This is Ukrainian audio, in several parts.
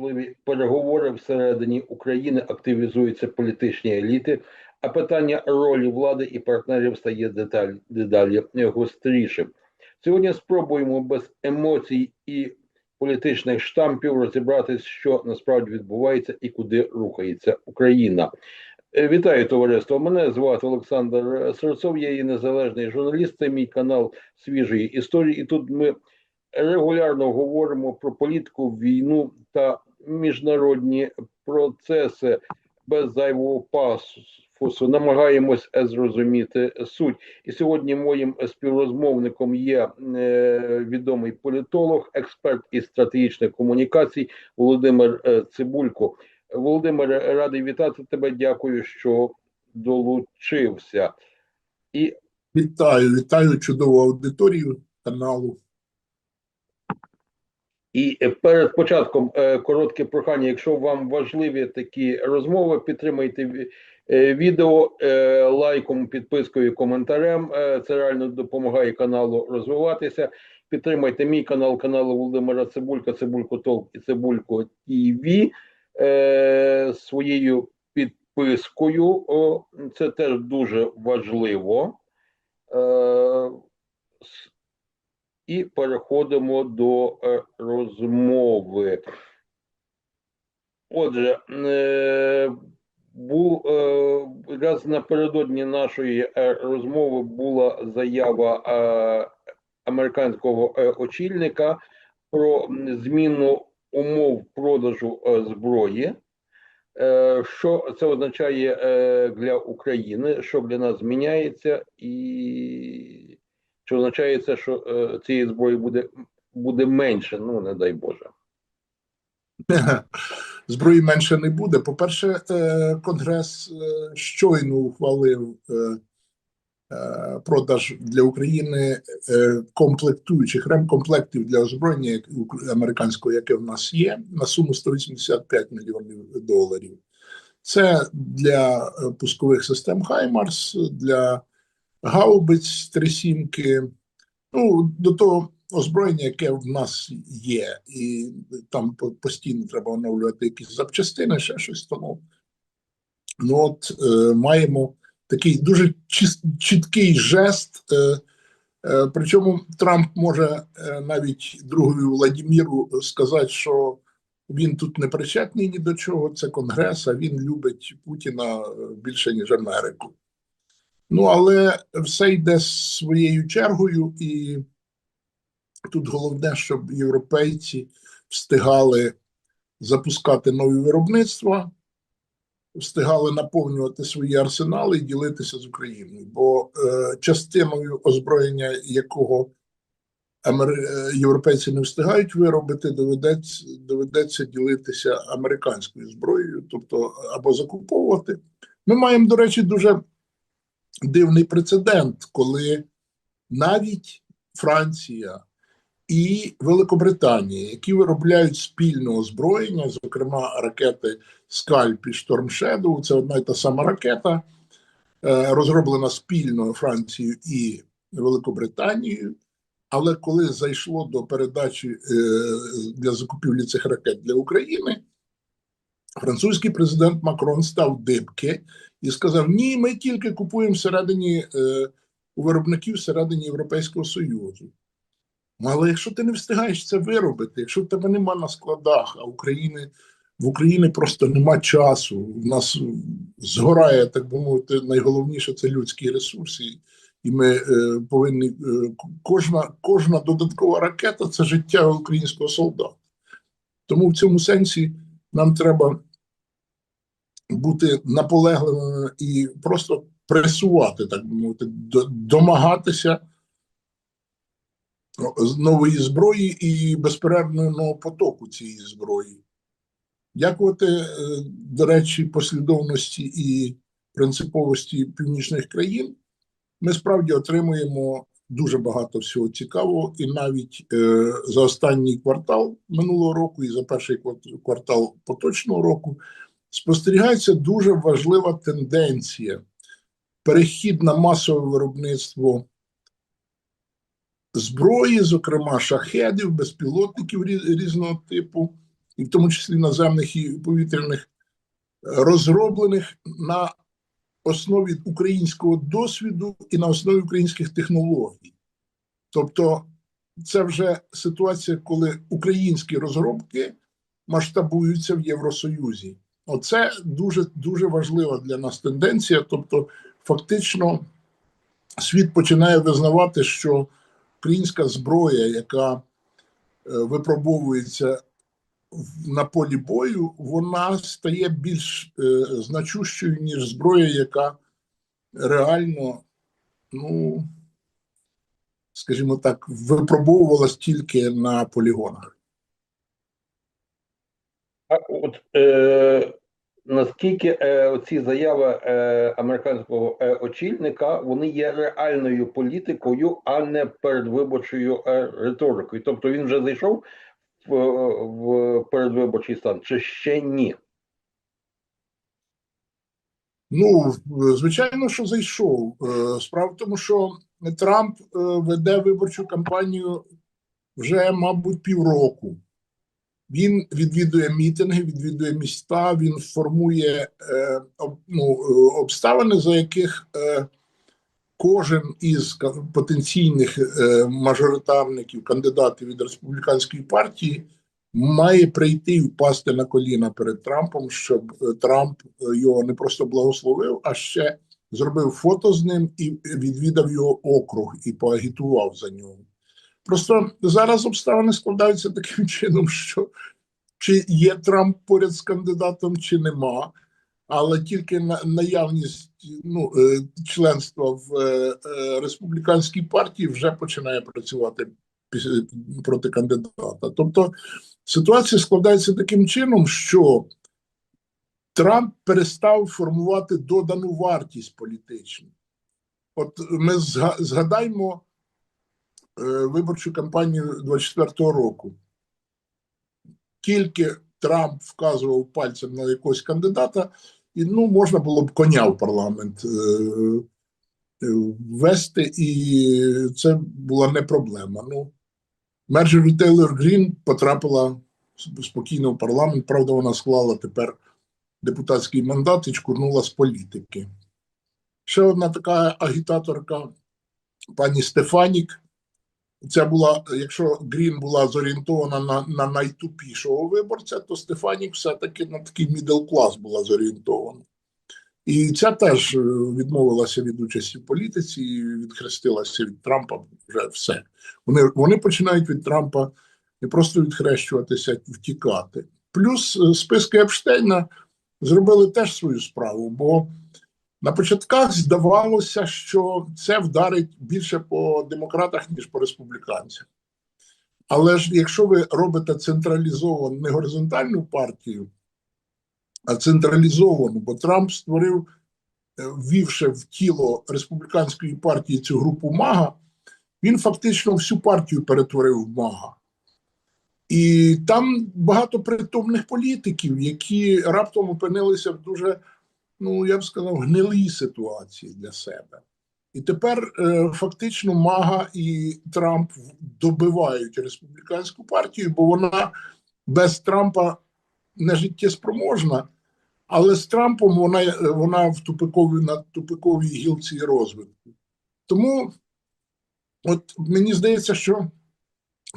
можливі переговори всередині України, активізуються політичні еліти, а питання ролі влади і партнерів стає деталь, дедалі гострішим. Сьогодні спробуємо без емоцій і політичних штампів розібратись, що насправді відбувається і куди рухається Україна. Е, Вітаю товариство. Мене звати Олександр Серцов. Я є незалежний журналіст. Це мій канал свіжої історії. І тут ми регулярно говоримо про політику, війну та міжнародні процеси без зайвого пафосу. Намагаємось зрозуміти суть. І сьогодні моїм співрозмовником є е, відомий політолог, експерт із стратегічних комунікацій Володимир е, Цибулько. Володимире, радий вітати тебе. Дякую, що долучився. І Вітаю, вітаю чудову аудиторію каналу. І е, перед початком е, коротке прохання. Якщо вам важливі такі розмови, підтримайте е, відео лайком, підпискою, коментарем. Це реально допомагає каналу розвиватися. Підтримайте мій канал, канал Володимира Цибулька, Цибулько Толк і Цибулько ТВ е, своєю підпискою. Це теж дуже важливо. І переходимо до е, розмови. Отже, е, був е, якраз напередодні нашої розмови була заява американського очільника про зміну умов продажу зброї. Що це означає для України? Що для нас зміняється, і чи означає це, що е, цієї зброї буде, буде менше? Ну не дай Боже. Зброї менше не буде. По-перше, е, Конгрес е, щойно ухвалив е, е, продаж для України е, комплектуючих ремкомплектів для озброєння американського, яке в нас є, на суму 185 мільйонів доларів. Це для е, пускових систем Хаймарс, для гаубиць трисімки, ну, до того озброєння, яке в нас є, і там постійно треба оновлювати якісь запчастини, ще щось тому. Ну, от е, маємо такий дуже чіткий жест. Е, е, причому Трамп може е, навіть другові Владіміру сказати, що він тут не причетний ні до чого, це Конгрес, а він любить Путіна е, більше, ніж Америку. Ну, але все йде своєю чергою, і тут головне, щоб європейці встигали запускати нові виробництва, встигали наповнювати свої арсенали і ділитися з Україною. Бо е, частиною озброєння, якого е, європейці не встигають виробити, доведеться, доведеться ділитися американською зброєю, тобто або закуповувати. Ми маємо, до речі, дуже дивний прецедент, коли навіть Франція і Великобританія, які виробляють спільне озброєння, зокрема ракети Скальп і Storm Shadow, це одна й та сама ракета, е, розроблена спільно Францією і Великобританією. Але коли зайшло до передачі е, для закупівлі цих ракет для України, французький президент Макрон став дибки і сказав: Ні, ми тільки купуємо всередині е, у виробників всередині Європейського Союзу. Ну, але якщо ти не встигаєш це виробити, якщо в тебе нема на складах, а України, в Україні просто нема часу, в нас згорає, так би мовити, найголовніше це людські ресурси, і ми е, повинні е, кожна, кожна додаткова ракета це життя українського солдата. Тому в цьому сенсі нам треба бути наполегливими і просто пресувати, так би мовити, домагатися нової зброї і безперервного потоку цієї зброї. Дякувати, е, до речі, послідовності і принциповості північних країн, ми справді отримуємо дуже багато всього цікавого, і навіть е, за останній квартал минулого року і за перший квартал поточного року спостерігається дуже важлива тенденція. Перехід на масове виробництво зброї, зокрема шахедів, безпілотників різного типу, і в тому числі наземних і повітряних, розроблених на основі українського досвіду і на основі українських технологій. Тобто, це вже ситуація, коли українські розробки масштабуються в Євросоюзі. Оце дуже дуже важлива для нас тенденція. Тобто, фактично, світ починає визнавати, що українська зброя, яка е, випробовується на полі бою, вона стає більш е, значущою, ніж зброя, яка реально, ну, скажімо так, випробовувалась тільки на полігонах. От е, наскільки е, ці заяви е, американського е, очільника вони є реальною політикою, а не передвиборчою е, риторикою? Тобто він вже зайшов в, в передвиборчий стан, чи ще ні? Ну, звичайно, що зайшов. Е, Справа в тому, що Трамп е, веде виборчу кампанію вже, мабуть, півроку. Він відвідує мітинги, відвідує міста, він формує е, ну, е, обставини, за яких е, кожен із потенційних е, мажоритарників, кандидатів від республіканської партії має прийти і впасти на коліна перед Трампом, щоб е, Трамп е, його не просто благословив, а ще зробив фото з ним і відвідав його округ і поагітував за нього. Просто зараз обставини складаються таким чином, що чи є Трамп поряд з кандидатом, чи нема, але тільки наявність ну, е, членства в е, е, республіканській партії вже починає працювати проти кандидата. Тобто ситуація складається таким чином, що Трамп перестав формувати додану вартість політичну. От ми зга- згадаймо е, виборчу кампанію 24-го року. Тільки Трамп вказував пальцем на якогось кандидата, і ну, можна було б коня в парламент е, е, ввести, і це була не проблема. Ну, Мерджері Тейлор Грін потрапила спокійно в парламент. Правда, вона склала тепер депутатський мандат і чкурнула з політики. Ще одна така агітаторка, пані Стефанік. Це була, якщо Грін була зорієнтована на, на найтупішого виборця, то Стефанік все-таки на такий мідл клас була зорієнтована. І ця теж е, відмовилася від участі в політиці і відхрестилася від Трампа вже все. Вони, вони починають від Трампа не просто відхрещуватися, а втікати. Плюс е, списки Епштейна зробили теж свою справу, бо на початках здавалося, що це вдарить більше по демократах, ніж по республіканцях. Але ж якщо ви робите централізовану не горизонтальну партію, а централізовану, бо Трамп створив, е, ввівши в тіло республіканської партії цю групу МАГА, він фактично всю партію перетворив в МАГА. І там багато притомних політиків, які раптом опинилися в дуже, ну я б сказав, гнилій ситуації для себе. І тепер е, фактично Мага і Трамп добивають республіканську партію, бо вона без Трампа не життєспроможна, але з Трампом вона, вона в тупиковій на тупиковій гілці розвитку. Тому, от мені здається, що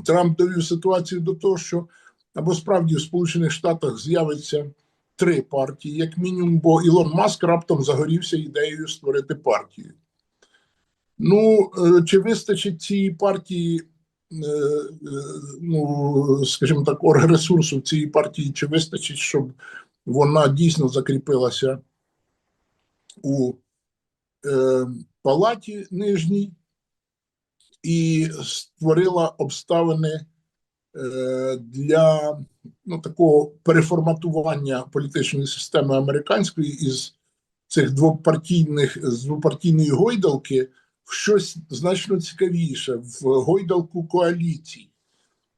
Трамп довів ситуацію до того, що або справді в Сполучених Штатах з'явиться три партії, як мінімум, бо Ілон Маск раптом загорівся ідеєю створити партію. Ну, е, чи вистачить цієї партії, е, е, ну, скажімо так, оргресурсу цієї партії, чи вистачить, щоб вона дійсно закріпилася у е, палаті нижній і створила обставини для ну, такого переформатування політичної системи американської із цих двопартійних з двопартійної гойдалки в щось значно цікавіше, в гойдалку коаліцій.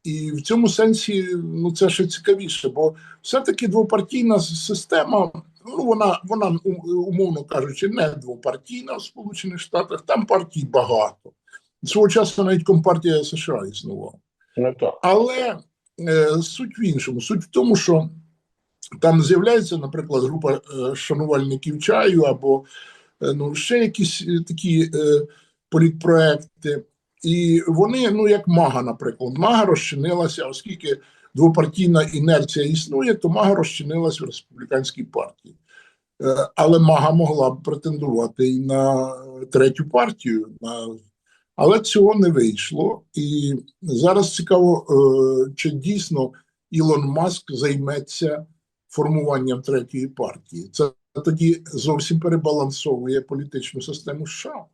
І в цьому сенсі ну це ще цікавіше, бо все-таки двопартійна система, ну вона вона умовно кажучи, не двопартійна в Сполучених Штатах, там партій багато. Свого часу навіть Компартія США існувала. Ну так. Але е, суть в іншому. Суть в тому, що там з'являється, наприклад, група е, шанувальників чаю або е, ну, ще якісь е, такі е, політпроекти. І вони, ну як Мага, наприклад, Мага розчинилася, оскільки двопартійна інерція існує, то Мага розчинилася в республіканській партії. Е, Але Мага могла б претендувати і на третю партію, на... але цього не вийшло. І зараз цікаво, е, чи дійсно Ілон Маск займеться формуванням третьої партії. Це тоді зовсім перебалансовує політичну систему США.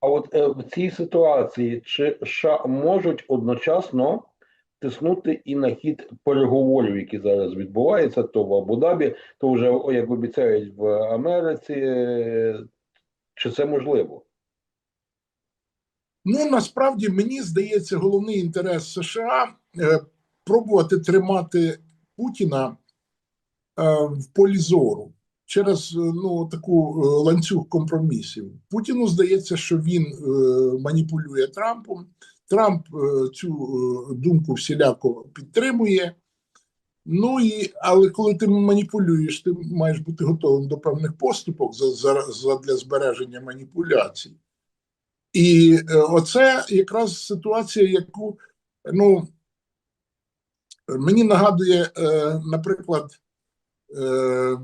А от е, в цій ситуації чи США можуть одночасно тиснути і на хід переговорів, які зараз відбуваються, то в Абу-Дабі, то вже як обіцяють в Америці, е, чи це можливо? Ну насправді мені здається, головний інтерес США е, пробувати тримати Путіна е, в полі зору через е, ну таку е, ланцюг компромісів. Путіну здається, що він е, маніпулює Трампом. Трамп е, цю е, думку всіляко підтримує. Ну і але коли ти маніпулюєш, ти маєш бути готовим до певних поступок за, за, за для збереження маніпуляцій. І е, оце якраз ситуація, яку ну мені нагадує, е, наприклад, е,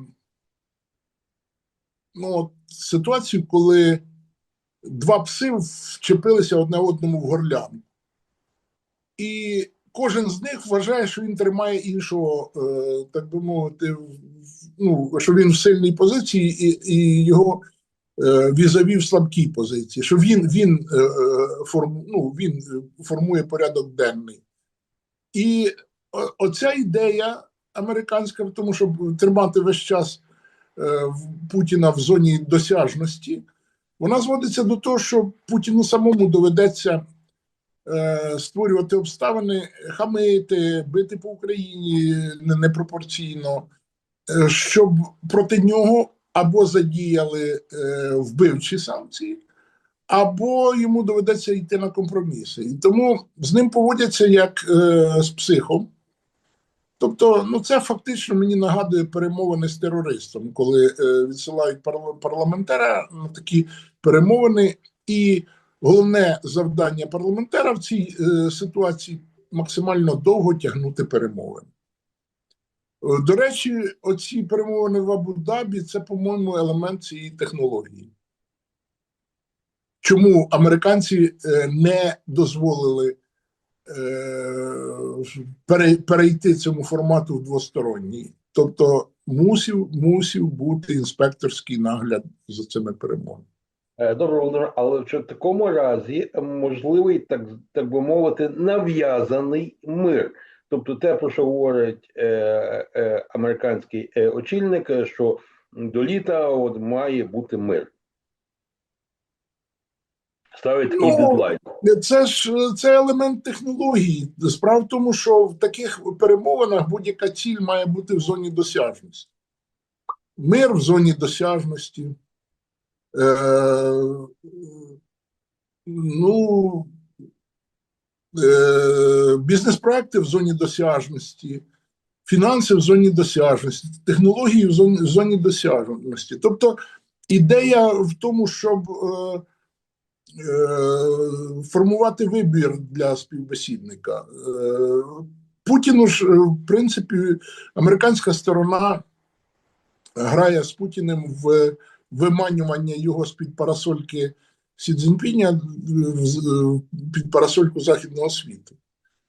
ну, ситуацію, коли два пси вчепилися одне одному в горлянку. І кожен з них вважає, що він тримає іншого, е, так би мовити, ну, що він в сильній позиції, і, і його е, візаві в слабкій позиції, що він, він, е, е, ну, він формує порядок денний. І оця ідея американська в тому, щоб тримати весь час Путіна в зоні досяжності, вона зводиться до того, що Путіну самому доведеться створювати обставини, хамити, бити по Україні непропорційно, е, щоб проти нього або задіяли е, вбивчі санкції, або йому доведеться йти на компроміси. І тому з ним поводяться як е, з психом. Тобто, ну це фактично мені нагадує перемовини з терористом, коли е, відсилають парла- парламентара на такі перемовини, і головне завдання парламентара в цій е, ситуації максимально довго тягнути перемовини. Е, До речі, оці перемовини в Абу-Дабі це, по-моєму, елемент цієї технології. Чому американці е, не дозволили перейти цьому формату в двосторонній? Тобто мусив, мусив бути інспекторський нагляд за цими перемовинами. Е, Добре, але в такому разі можливий, так, так би мовити, нав'язаний мир? Тобто те, про що говорить е, е, американський е, очільник, е, що до літа от має бути мир. Ставить такий Ну, дедлайн. Це ж це елемент технології. Справа в тому, що в таких перемовинах будь-яка ціль має бути в зоні досяжності. Мир в зоні досяжності. Е, ну, е, бізнес-проекти в зоні досяжності, фінанси в зоні досяжності, технології в зоні, досяжності. Тобто ідея в тому, щоб. Е, формувати вибір для співбесідника. Путіну ж, в принципі, американська сторона грає з Путіним в виманювання його з-під парасольки Сі Цзіньпіня під парасольку Західного світу.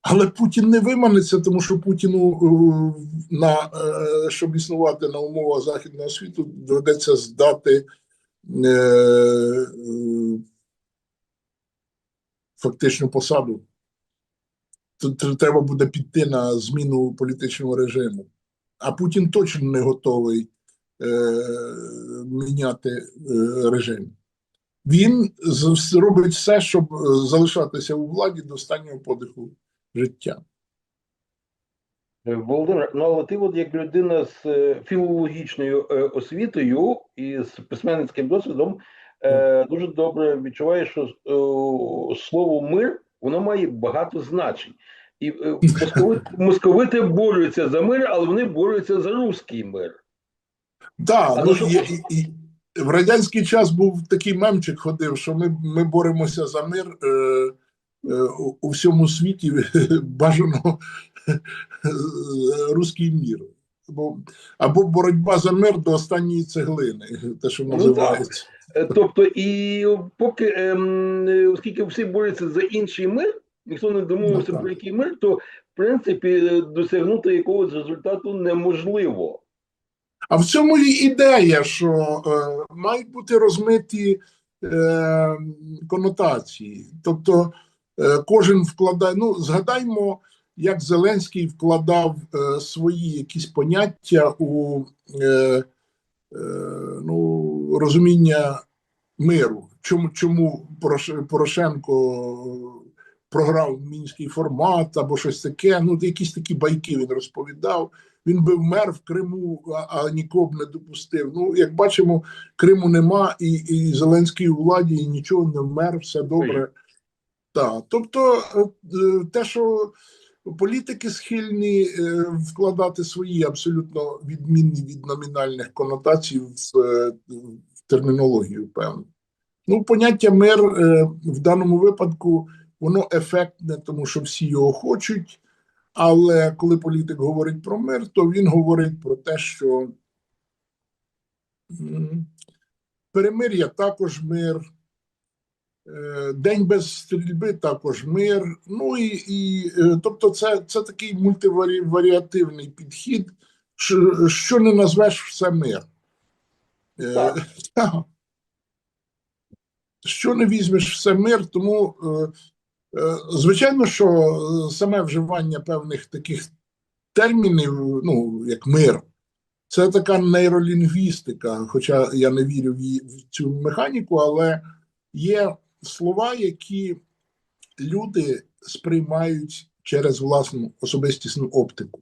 Але Путін не виманиться, тому що Путіну, е, на, е, щоб існувати на умовах Західного світу, доведеться здати е, е, фактичну посаду. Тут треба буде піти на зміну політичного режиму. А Путін точно не готовий е, міняти е, режим. Він робить все, щоб е, залишатися у владі до останнього подиху життя. Е, Володимир, ну але ти, от як людина з е, філологічною е, освітою і з письменницьким досвідом, е, дуже добре відчуваєш, що е, слово мир воно має багато значень. І е, московити, московити борються за мир, але вони борються за руський мир. Да, ну, ну, що і, і, в радянський час був такий мемчик ходив, що ми, ми боремося за мир е, е, у, всьому світі бажано руський мір. Або, або боротьба за мир до останньої цеглини, те, що Ну, називається. Е, Тобто, і поки, ем, е, оскільки всі борються за інший мир, ніхто не домовився Ну, про який мир, то в принципі е, досягнути якогось результату неможливо. А в цьому і ідея, що е, мають бути розмиті е, конотації. Тобто е, кожен вкладає. Ну, згадаймо, як Зеленський вкладав е, свої якісь поняття у е, е, ну, розуміння миру. Чому, чому Порош- Порошенко програв мінський формат або щось таке? Ну, якісь такі байки він розповідав. Він би вмер в Криму, а, а нікого б не допустив. Ну, як бачимо, Криму нема, і, і Зеленський у владі, і нічого не вмер, все добре. Так. Тобто, е, е, те, що політики схильні е, вкладати свої абсолютно відмінні від номінальних конотацій в, в термінологію, певно. Ну, поняття мир в даному випадку воно ефектне, тому що всі його хочуть. Але коли політик говорить про мир, то він говорить про те, що перемир'я також мир, е, день без стрільби також мир. Ну і, і е, тобто, це, це такий мультиваріативний підхід, що, що не назвеш все мир. Е, Так. Що не візьмеш все мир, тому Звичайно, що е, саме вживання певних таких термінів, ну як мир, це така нейролінгвістика. Хоча я не вірю в, в цю механіку, але є слова, які люди сприймають через власну особистісну оптику.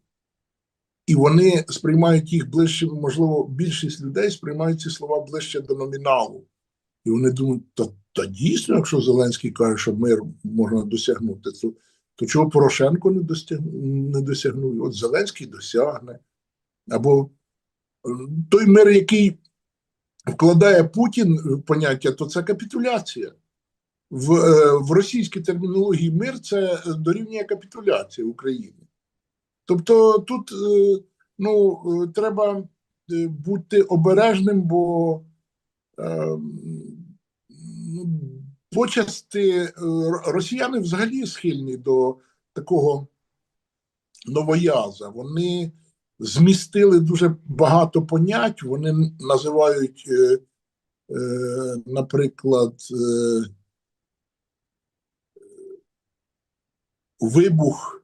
І вони сприймають їх ближче, можливо, більшість людей сприймають ці слова ближче до номіналу. І вони думають, та, та дійсно, якщо Зеленський каже, що мир можна досягнути, то, то чого Порошенко не, достяг, не досягнув? От Зеленський досягне. Або е, той мир, який вкладає Путін в поняття, то це капітуляція. В, е, в російській термінології мир це дорівнює капітуляція України. Тобто тут е, ну, е, треба е, бути обережним, бо е, почасти е, росіяни взагалі схильні до такого новояза. Вони змістили дуже багато понять. Вони називають, е, е, наприклад, вибух.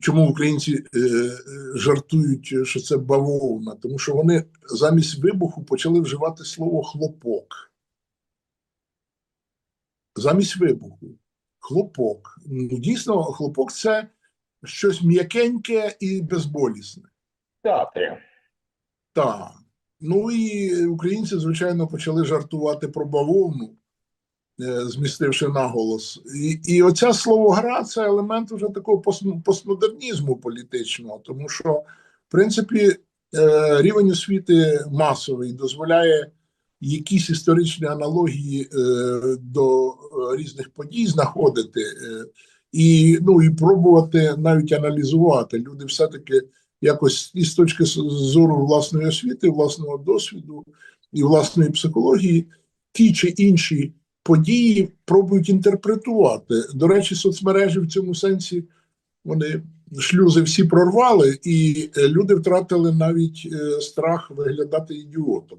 Чому українці е, жартують, що це бавовна? Тому що вони замість вибуху почали вживати слово хлопок. Замість вибуху. Хлопок. Ну, дійсно, хлопок це щось м'якеньке і безболісне. Театрі. Так. Ну і українці, звичайно, почали жартувати про бавовну, е, змістивши наголос. І, і оця словогра це елемент вже такого постмодернізму політичного, тому що, в принципі, е, рівень освіти масовий дозволяє якісь історичні аналогії е, до е, різних подій знаходити е, і, ну, і пробувати навіть аналізувати. Люди все-таки якось і з точки зору власної освіти, власного досвіду і власної психології, ті чи інші події пробують інтерпретувати. До речі, соцмережі в цьому сенсі вони шлюзи всі прорвали, і люди втратили навіть страх виглядати ідіотом.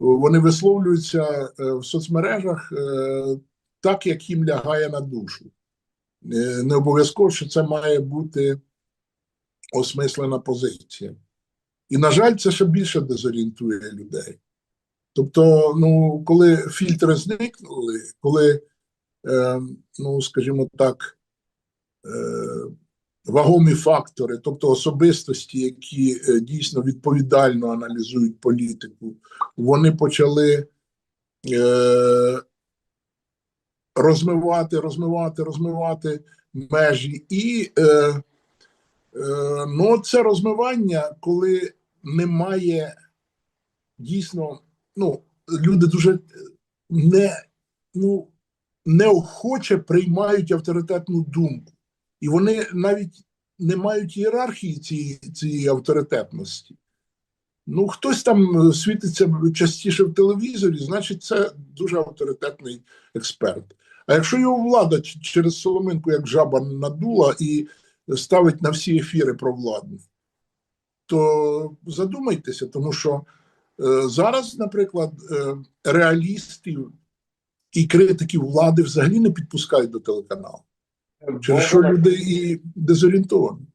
Вони висловлюються е, в соцмережах е, так, як їм лягає на душу. Е, Не обов'язково, що це має бути осмислена позиція. І, на жаль, це ще більше дезорієнтує людей. Тобто, ну, коли фільтри зникнули, коли, ну, скажімо так, вагомі фактори, тобто особистості, які е, дійсно відповідально аналізують політику, вони почали е, розмивати, розмивати, розмивати межі. І е, е, ну, це розмивання, коли немає дійсно, ну, люди дуже не, ну, неохоче приймають авторитетну думку. І вони навіть не мають ієрархії цієї, цієї авторитетності. Ну, хтось там е, світиться частіше в телевізорі, значить, це дуже авторитетний експерт. А якщо його влада через Соломинку, як жаба надула, і ставить на всі ефіри про владу, то задумайтеся, тому що е, зараз, наприклад, е, реалістів і критиків влади взагалі не підпускають до телеканалу, через що люди і дезорієнтовані.